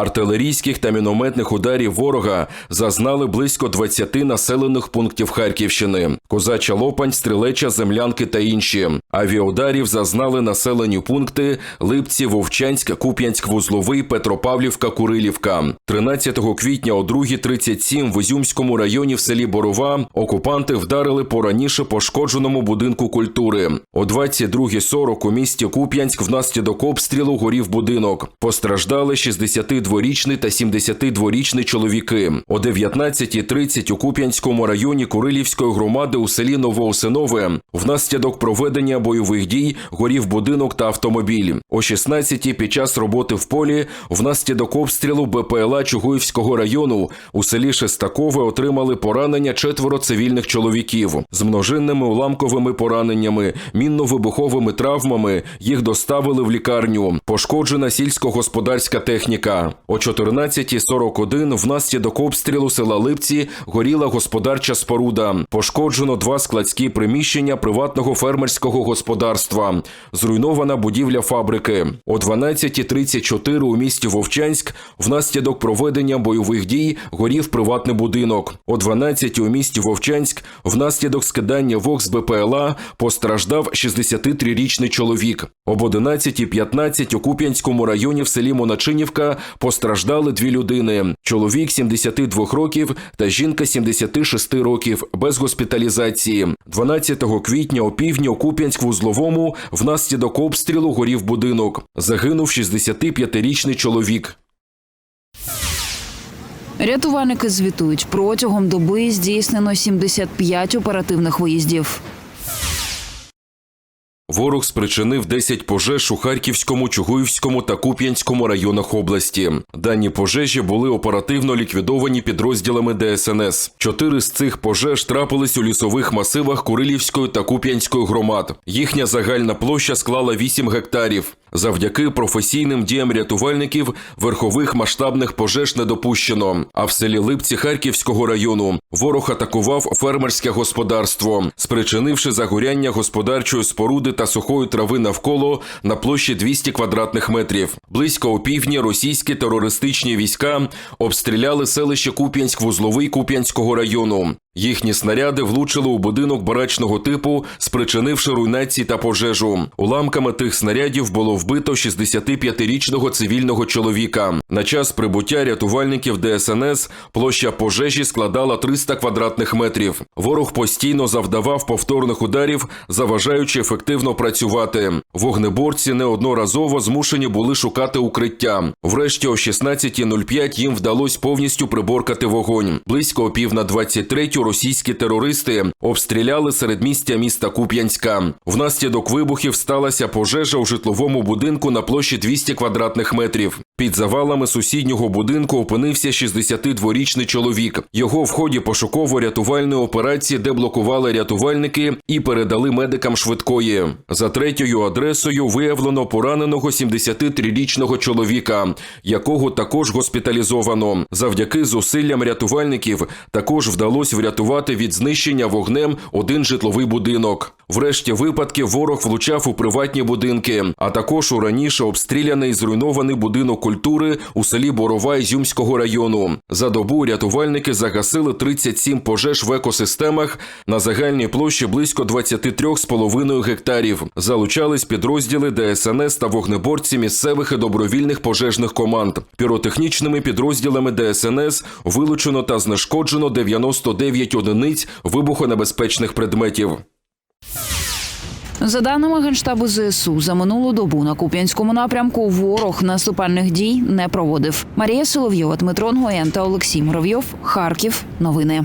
Артилерійських та мінометних ударів ворога зазнали близько 20 населених пунктів Харківщини: Козача Лопань, Стрілеча, Землянки та інші. Авіаударів зазнали населені пункти Липці, Вовчанськ, Куп'янськ, Вузловий, Петропавлівка, Курилівка. 13 квітня о 2.37 в Ізюмському районі в селі Борова окупанти вдарили по раніше пошкодженому будинку культури. О 22.40 у місті Куп'янськ внаслідок обстрілу горів будинок. Постраждали 62-річний та 72-річний чоловіки. О 19.30 у Куп'янському районі Курилівської громади у селі Новоосинове внаслідок проведення бойових дій горів будинок та автомобіль. О 16.00 під час роботи в полі внаслідок обстрілу БПЛА Чугуївського району у селі Шестакове отримали поранення четверо цивільних чоловіків з множинними уламковими пораненнями, мінно-вибуховими травмами. Їх доставили в лікарню. Пошкоджена сільськогосподарська техніка. О 14.41 внаслідок обстрілу села Липці горіла господарча споруда. Пошкоджено два складські приміщення приватного фермерського господарства. Зруйнована будівля фабрики. О 12.34 у місті Вовчанськ внаслідок проведення бойових дій горів приватний будинок. О 12 у місті Вовчанськ внаслідок скидання вог з БПЛА постраждав 63-річний чоловік. Об 11.15 у Куп'янському районі в селі Моначинівка постраждали дві людини: чоловік 72 років та жінка 76 років без госпіталізації. 12 квітня о півдні у Куп'янськ-Вузловому внаслідок обстрілу горів будинок. Загинув 65-річний чоловік. Рятувальники звітують протягом доби здійснено 75 оперативних виїздів. Ворог спричинив 10 пожеж у Харківському, Чугуївському та Куп'янському районах області. Дані пожежі були оперативно ліквідовані підрозділами ДСНС. Чотири з цих пожеж трапились у лісових масивах Курилівської та Куп'янської громад. Їхня загальна площа склала 8 гектарів. Завдяки професійним діям рятувальників верхових масштабних пожеж не допущено. А в селі Липці Харківського району ворог атакував фермерське господарство, спричинивши загоряння господарчої споруди та сухої трави навколо на площі 200 квадратних метрів. Близько опівдні російські терористичні війська обстріляли селище Куп'янськ-Вузловий Куп'янського району. Їхні снаряди влучили у будинок барачного типу, спричинивши руйнації та пожежу. Уламками тих снарядів було вбито 65-річного цивільного чоловіка. На час прибуття рятувальників ДСНС площа пожежі складала 300 квадратних метрів. Ворог постійно завдавав повторних ударів, заважаючи ефективно працювати. Вогнеборці неодноразово змушені були шукати укриття. Врешті о 16.05 їм вдалося повністю приборкати вогонь. Близько о пів на 23 російські терористи обстріляли середмістя міста Куп'янська. Внаслідок вибухів сталася пожежа у житловому будинку на площі 200 квадратних метрів. Під завалами сусіднього будинку опинився 62-річний чоловік. Його в ході пошуково-рятувальної операції деблокували рятувальники і передали медикам швидкої. За третьою адресою виявлено пораненого 73-річного чоловіка, якого також госпіталізовано. Завдяки зусиллям рятувальників також вдалося врятувати від знищення вогнем один житловий будинок. Врешті випадків ворог влучав у приватні будинки, а також у раніше обстріляний зруйнований будинок культури у селі Борова Ізюмського району. За добу рятувальники загасили 37 пожеж в екосистемах на загальній площі близько 23,5 гектарів. Залучались підрозділи ДСНС та вогнеборці місцевих і добровільних пожежних команд. Піротехнічними підрозділами ДСНС вилучено та знешкоджено 99 одиниць вибухонебезпечних предметів. За даними генштабу ЗСУ, за минулу добу на Куп'янському напрямку ворог наступальних дій не проводив. Марія Соловйова, Дмитро Нгоєн та Олексій Муравйов. Харків. Новини.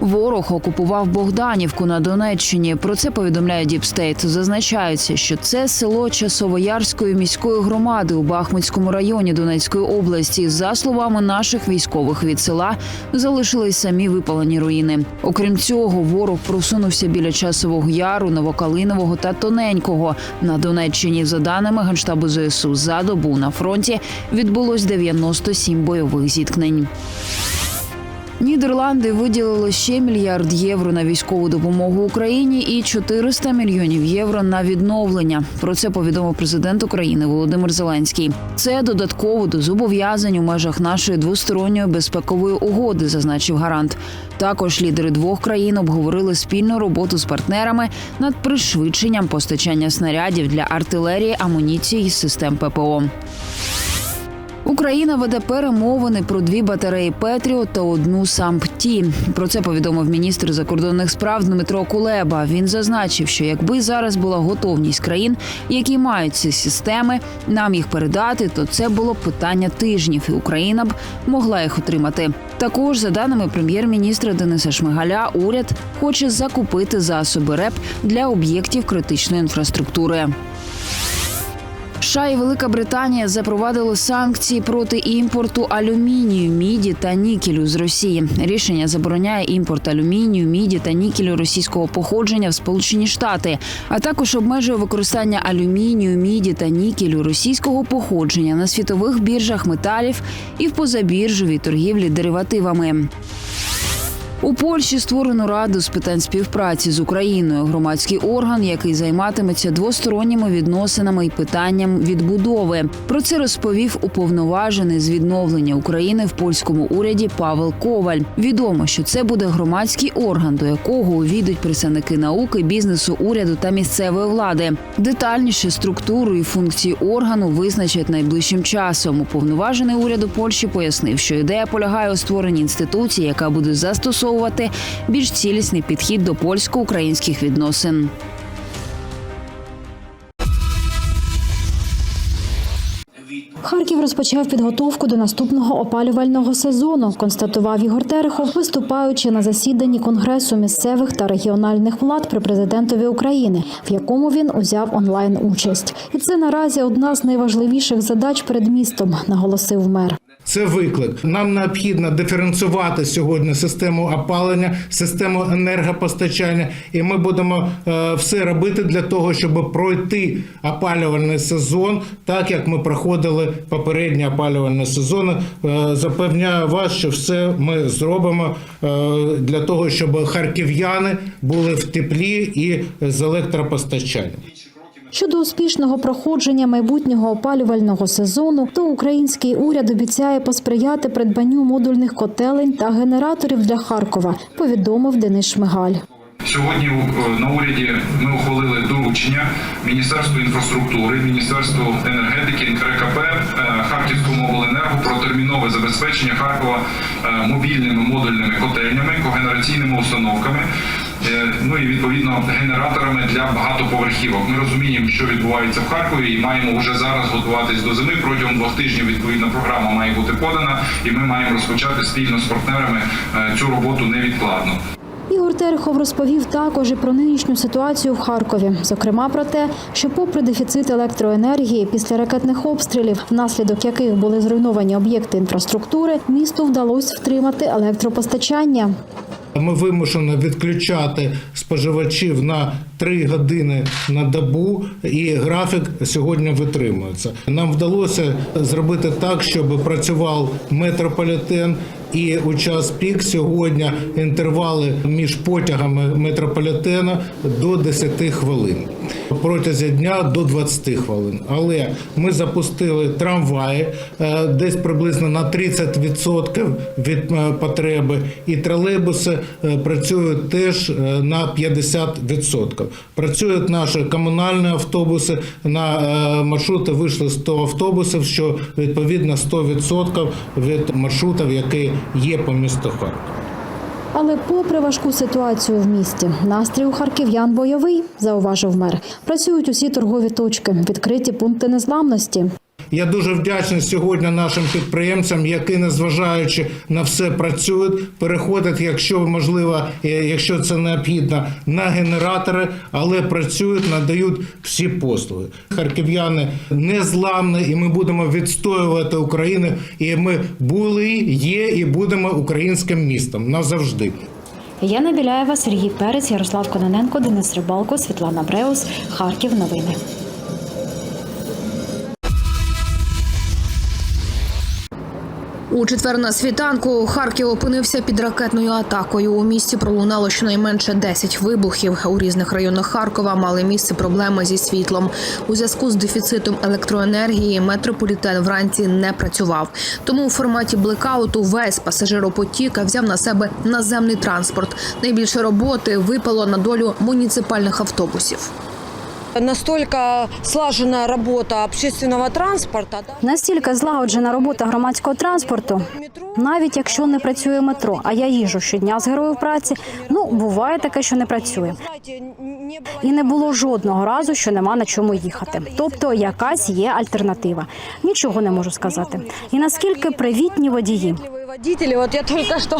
Ворог окупував Богданівку на Донеччині. Про це повідомляє Діпстейт. Зазначається, що це село Часовоярської міської громади у Бахмутському районі Донецької області. За словами наших військових від села залишились самі випалені руїни. Окрім цього, ворог просунувся біля часового яру, Новокалинового та Тоненького на Донеччині. За даними генштабу ЗСУ, за добу на фронті відбулось 97 бойових зіткнень. Нідерланди виділили ще мільярд євро на військову допомогу Україні і 400 мільйонів євро на відновлення. Про це повідомив президент України Володимир Зеленський. Це додатково до зобов'язань у межах нашої двосторонньої безпекової угоди, зазначив гарант. Також лідери двох країн обговорили спільну роботу з партнерами над пришвидшенням постачання снарядів для артилерії, амуніції і систем ППО. Україна веде перемовини про дві батареї Петріот та одну САМПТІ. Про це повідомив міністр закордонних справ Дмитро Кулеба. Він зазначив, що якби зараз була готовність країн, які мають ці системи, нам їх передати, то це було б питання тижнів, і Україна б могла їх отримати. Також, за даними прем'єр-міністра Дениса Шмигаля, уряд хоче закупити засоби РЕП для об'єктів критичної інфраструктури. США і Велика Британія запровадили санкції проти імпорту алюмінію, міді та нікелю з Росії. Рішення забороняє імпорт алюмінію, міді та нікелю російського походження в Сполучені Штати, а також обмежує використання алюмінію, міді та нікелю російського походження на світових біржах металів і в позабіржовій торгівлі деривативами. У Польщі створено раду з питань співпраці з Україною, громадський орган, який займатиметься двосторонніми відносинами і питанням відбудови. Про це розповів уповноважений з відновлення України в польському уряді Павел Коваль. Відомо, що це буде громадський орган, до якого увійдуть представники науки, бізнесу, уряду та місцевої влади. Детальніше структуру і функції органу визначать найближчим часом. Уповноважений уряду Польщі пояснив, що ідея полягає у створенні інституції, яка буде застосовувати більш цілісний підхід до польсько-українських відносин. Харків розпочав підготовку до наступного опалювального сезону, констатував Ігор Терехов, виступаючи на засіданні Конгресу місцевих та регіональних влад при президентові України, в якому він узяв онлайн участь. І це наразі одна з найважливіших задач перед містом, наголосив мер. Це виклик. Нам необхідно диференціювати сьогодні систему опалення, систему енергопостачання, і ми будемо е, все робити для того, щоб пройти опалювальний сезон, так як ми проходили попередні опалювальні сезони. Е, запевняю вас, що все ми зробимо е, для того, щоб харків'яни були в теплі і з електропостачанням. Щодо успішного проходження майбутнього опалювального сезону, то український уряд обіцяє посприяти придбанню модульних котелень та генераторів для Харкова, повідомив Денис Шмигаль. Сьогодні е, на уряді ми ухвалили доручення Міністерству інфраструктури, Міністерству енергетики, НКРКП, е, Харківському обленерго про термінове забезпечення Харкова е, мобільними модульними котельнями, когенераційними установками. Ну і відповідно генераторами для багатоповерхівок. Ми розуміємо, що відбувається в Харкові, і маємо вже зараз готуватись до зими. Протягом двох тижнів відповідна програма має бути подана, і ми маємо розпочати спільно з партнерами цю роботу невідкладно. Ігор Терехов розповів також і про нинішню ситуацію в Харкові, зокрема про те, що, попри дефіцит електроенергії після ракетних обстрілів, внаслідок яких були зруйновані об'єкти інфраструктури, місту вдалося втримати електропостачання. Ми вимушено відключати споживачів на 3 години на добу, і графік сьогодні витримується. Нам вдалося зробити так, щоб працював метрополітен. І у час пік сьогодні інтервали між потягами метрополітена до 10 хвилин. Протягом дня до 20 хвилин. Але ми запустили трамваї е, десь приблизно на 30% від е, потреби, і тролейбуси е, працюють теж на 50%. Працюють наші комунальні автобуси. На маршрути вийшли 100 автобусів, що відповідно 100% від маршрутів, які є по місту Харків. Але попри важку ситуацію в місті, настрій у харків'ян бойовий, зауважив мер. Працюють усі торгові точки, відкриті пункти незламності. Я дуже вдячний сьогодні нашим підприємцям, які, незважаючи на все, працюють, переходять, якщо можливо, е, якщо це необхідно, на генератори, але працюють, надають всі послуги. Харків'яни незламні, і ми будемо відстоювати Україну. І ми були, є і будемо українським містом назавжди. Яна Біляєва, Сергій Перець, Ярослав Кононенко, Денис Рибалко, Світлана Бреус, Харків. Новини. У четвер на світанку Харків опинився під ракетною атакою. У місті пролунало щонайменше 10 вибухів. У різних районах Харкова мали місце проблеми зі світлом. У зв'язку з дефіцитом електроенергії метрополітен вранці не працював. Тому у форматі блекауту весь пасажиропотік взяв на себе наземний транспорт. Найбільше роботи випало на долю муніципальних автобусів. Настолько слажена работа общественного транспорта. Настільки злагоджена робота громадського транспорту, навіть якщо не працює метро, а я їжу щодня з героїв праці. Ну буває таке, що не працює. І не було жодного разу, що нема на чому їхати. Тобто якась є альтернатива. Нічого не можу сказати. І наскільки привітні водії приветливые водители. Вот я только что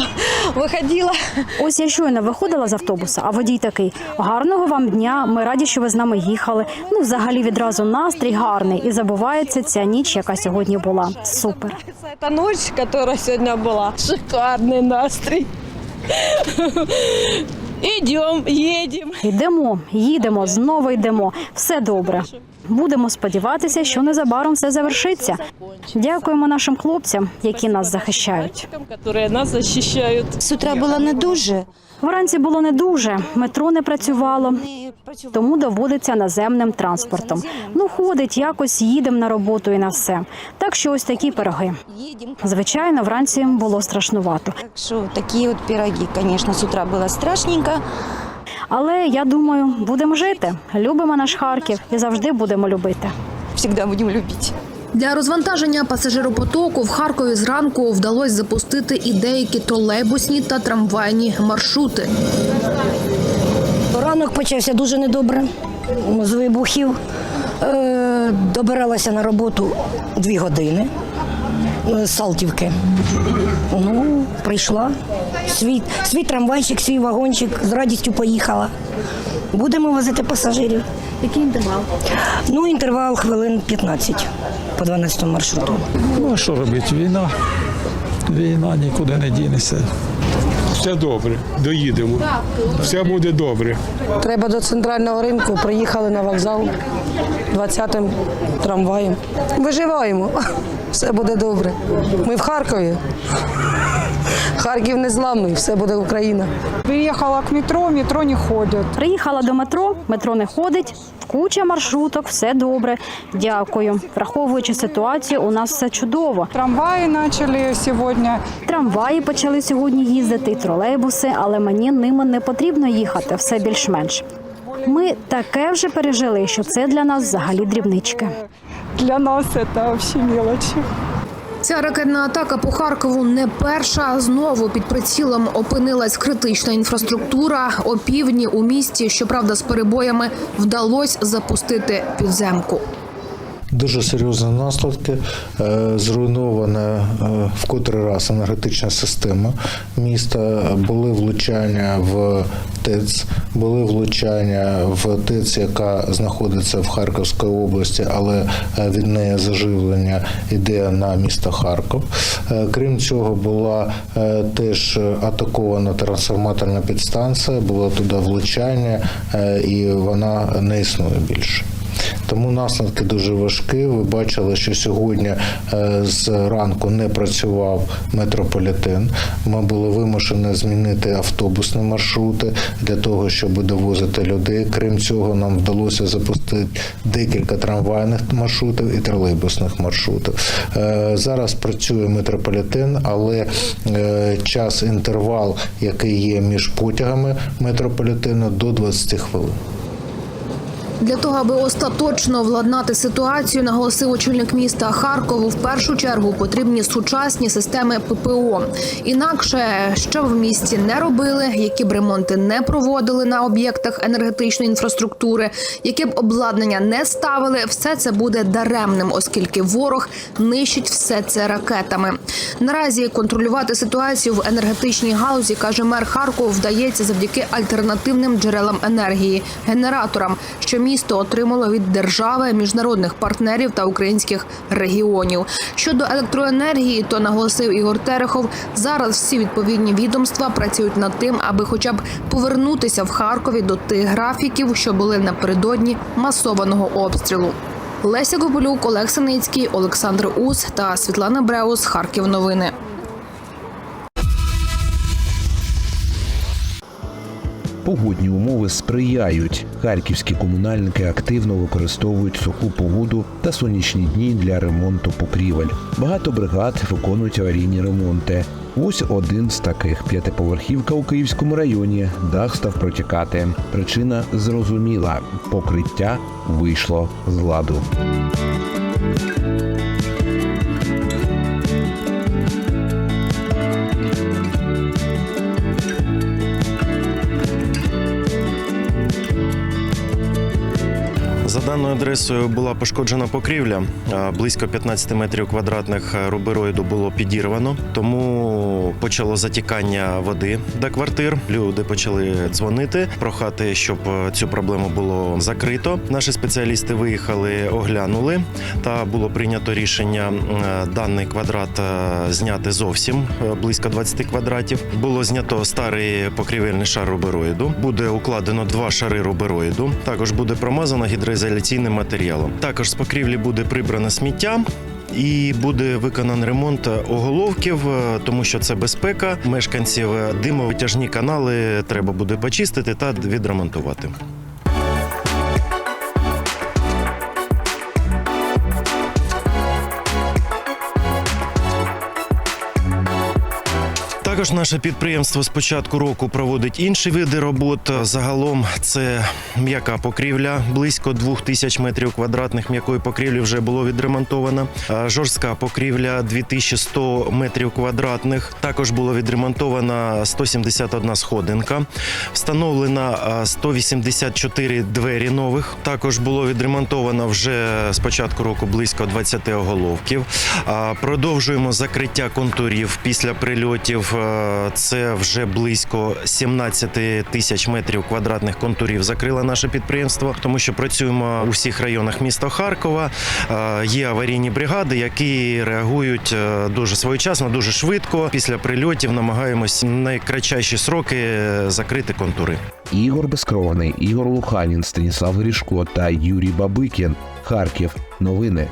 выходила. Ось я щойно виходила з автобуса, а водій такий: гарного вам дня. Ми раді, що ви з нами їхали. Ну, взагалі відразу настрій гарний і забувається ця ніч, яка сьогодні була. Супер. Эта ночь, которая сегодня была, шикарный настрой. Идем, едем. Йдемо, їдемо, знову йдемо. Все добре. Будемо сподіватися, що незабаром все завершиться. Дякуємо нашим хлопцям, які нас захищають. Которые нас защищают. З утра було не дуже. Вранці було не дуже, метро не працювало, тому доводиться наземним транспортом. Ну, ходить, якось їдемо на роботу і на все. Так що ось такі пироги. Звичайно, вранці було страшнувато. Так що такі от пироги, звісно, з утра було страшненько. Але я думаю, будемо жити. Любимо наш Харків і завжди будемо любити. Всегда будемо любити. Для розвантаження пасажиропотоку в Харкові зранку вдалося запустити і деякі тролейбусні та трамвайні маршрути. Ранок почався дуже недобре з вибухів. Е, добиралася на роботу дві години Салтівки. Ну, прийшла. Свій, свій трамвайчик, свій вагончик, з радістю поїхала. Будемо возити пасажирів. Який інтервал? Ну, інтервал хвилин 15 по 12 маршруту. Ну, а що робити? Війна. Війна нікуди не дінеться. Все добре, доїдемо. Все буде добре. Треба до центрального ринку. Приїхали на вокзал 20-м трамваєм. Виживаємо. Все буде добре. Ми в Харкові. Харків незламний, все буде Україна. Приехала к метро, метро не ходит. Приїхала до метро, метро не ходить. Куча маршруток, все добре. Дякую. Враховуючи ситуацію, у нас все чудово. Трамваи начали сегодня. Трамваї почали сьогодні їздити, і тролейбуси, але мені ними не потрібно їхати, все більш-менш. Ми таке вже пережили, що це для нас взагалі дрібнички. Для нас це взагалі мелочи. Ця ракетна атака по Харкову не перша. Знову під прицілом опинилась критична інфраструктура. Опівдні у місті, щоправда, з перебоями вдалося запустити підземку. Дуже серйозні наслідки. Е, Зруйнована е, в котрий раз енергетична система міста. Були влучання в ТЕЦ, були влучання в ТЕЦ, яка знаходиться в Харківській області, але е, від неї заживлення йде на місто Харків. Крім цього, була теж атакована трансформаторна підстанція, було туди влучання, і вона не існує більше. Тому наслідки дуже важкі. Ви бачили, що сьогодні е, з ранку не працював метрополітен. Ми були вимушені змінити автобусні маршрути для того, щоб довозити людей. Крім цього, нам вдалося запустити декілька трамвайних маршрутів і тролейбусних маршрутів. Е, Зараз працює метрополітен, але е, час інтервал, який є між потягами метрополітену, до 20 хвилин. Для того, аби остаточно владнати ситуацію, наголосив очільник міста Харкову. В першу чергу потрібні сучасні системи ППО. Інакше що в місті не робили, які б ремонти не проводили на об'єктах енергетичної інфраструктури, яке б обладнання не ставили, все це буде даремним, оскільки ворог нищить все це ракетами. Наразі контролювати ситуацію в енергетичній галузі, каже мер Харкова, вдається завдяки альтернативним джерелам енергії генераторам, що місто отримало від держави, міжнародних партнерів та українських регіонів. Щодо електроенергії, то наголосив Ігор Терехов. Зараз всі відповідні відомства працюють над тим, аби хоча б повернутися в Харкові до тих графіків, що були напередодні масованого обстрілу. Леся Гополюк, Олег Синицький, Олександр Ус та Світлана Бреус. Харків. Новини. Погодні умови сприяють. Харківські комунальники активно використовують суху погоду та сонячні дні для ремонту покрівель. Багато бригад виконують аварійні ремонти. Ось один з таких п'ятиповерхівка у Київському районі. Дах став протікати. Причина зрозуміла: покриття вийшло з ладу. За даною адресою була пошкоджена покрівля. Близько 15 метрів квадратних рубероїду було підірвано, тому почало затікання води до квартир. Люди почали дзвонити, прохати, щоб цю проблему було закрито. Наші спеціалісти виїхали, оглянули, та було прийнято рішення е, даний квадрат е, зняти зовсім е, близько 20 квадратів. Було знято старий покрівельний шар рубероїду. Буде укладено два шари рубероїду. Також буде промазана промазано гідроізоляційним матеріалом. Також з покрівлі буде прибрано сміття. І буде виконаний ремонт оголовків, е, тому що це безпека мешканців. Димовитяжні канали треба буде почистити та відремонтувати. Також наше підприємство з початку року проводить інші види робот. Загалом це м'яка покрівля, близько 2000 метрів квадратних м'якої покрівлі вже було відремонтовано. Жорстка покрівля 2100 метрів квадратних. Також було відремонтована 171 сходинка. Встановлена а, 184 двері нових. Також було відремонтовано вже з початку року близько 20 оголовків. Продовжуємо закриття контурів після прильотів. Е, Це вже близько 17 тисяч метрів квадратних контурів закрило наше підприємство, тому що працюємо у всіх районах міста Харкова. Е, Є аварійні бригади, які реагують е, дуже своєчасно, дуже швидко. Після прильотів намагаємось найкратчайші сроки закрити контури. Ігор Безкрований, Ігор Луханін, Станіслав Грішко та Юрій Бабикін. Харків. Новини.